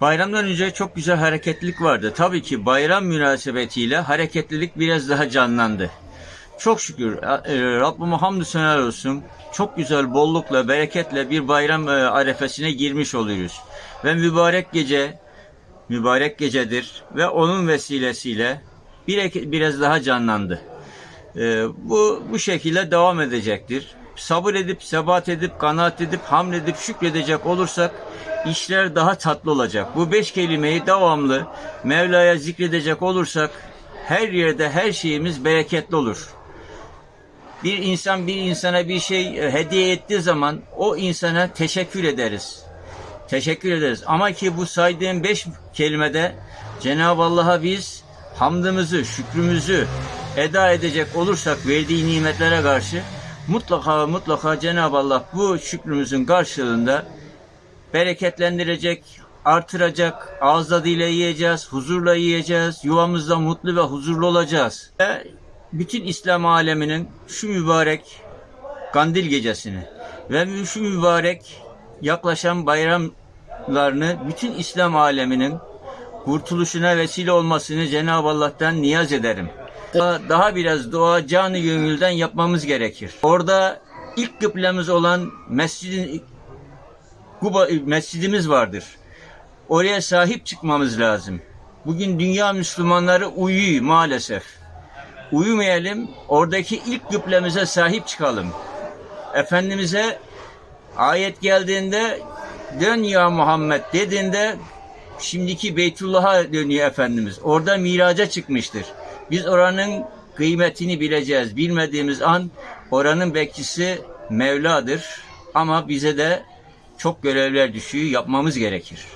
Bayramdan önce çok güzel hareketlilik vardı. Tabii ki bayram münasebetiyle hareketlilik biraz daha canlandı. Çok şükür e, Rabbime hamdü seneler olsun. Çok güzel bollukla, bereketle bir bayram e, arefesine girmiş oluyoruz. Ve mübarek gece, mübarek gecedir ve onun vesilesiyle bir, biraz daha canlandı. E, bu bu şekilde devam edecektir. Sabır edip, sebat edip, kanaat edip, hamledip, şükredecek olursak işler daha tatlı olacak. Bu beş kelimeyi devamlı Mevla'ya zikredecek olursak her yerde her şeyimiz bereketli olur. Bir insan bir insana bir şey e, hediye ettiği zaman o insana teşekkür ederiz. Teşekkür ederiz. Ama ki bu saydığım beş kelimede Cenab-ı Allah'a biz hamdımızı, şükrümüzü eda edecek olursak verdiği nimetlere karşı mutlaka mutlaka Cenab-ı Allah bu şükrümüzün karşılığında bereketlendirecek, artıracak, ağız tadıyla yiyeceğiz, huzurla yiyeceğiz, yuvamızda mutlu ve huzurlu olacağız. Ve bütün İslam aleminin şu mübarek kandil gecesini ve şu mübarek yaklaşan bayramlarını bütün İslam aleminin kurtuluşuna vesile olmasını Cenab-ı Allah'tan niyaz ederim. Daha, daha biraz dua canı gönülden yapmamız gerekir. Orada ilk kıblemiz olan mescidin Kuba mescidimiz vardır. Oraya sahip çıkmamız lazım. Bugün dünya Müslümanları uyuyor maalesef. Uyumayalım, oradaki ilk kıblemize sahip çıkalım. Efendimiz'e ayet geldiğinde dön ya Muhammed dediğinde şimdiki Beytullah'a dönüyor Efendimiz. Orada miraca çıkmıştır. Biz oranın kıymetini bileceğiz. Bilmediğimiz an oranın bekçisi Mevla'dır. Ama bize de çok görevler düşüyor, yapmamız gerekir.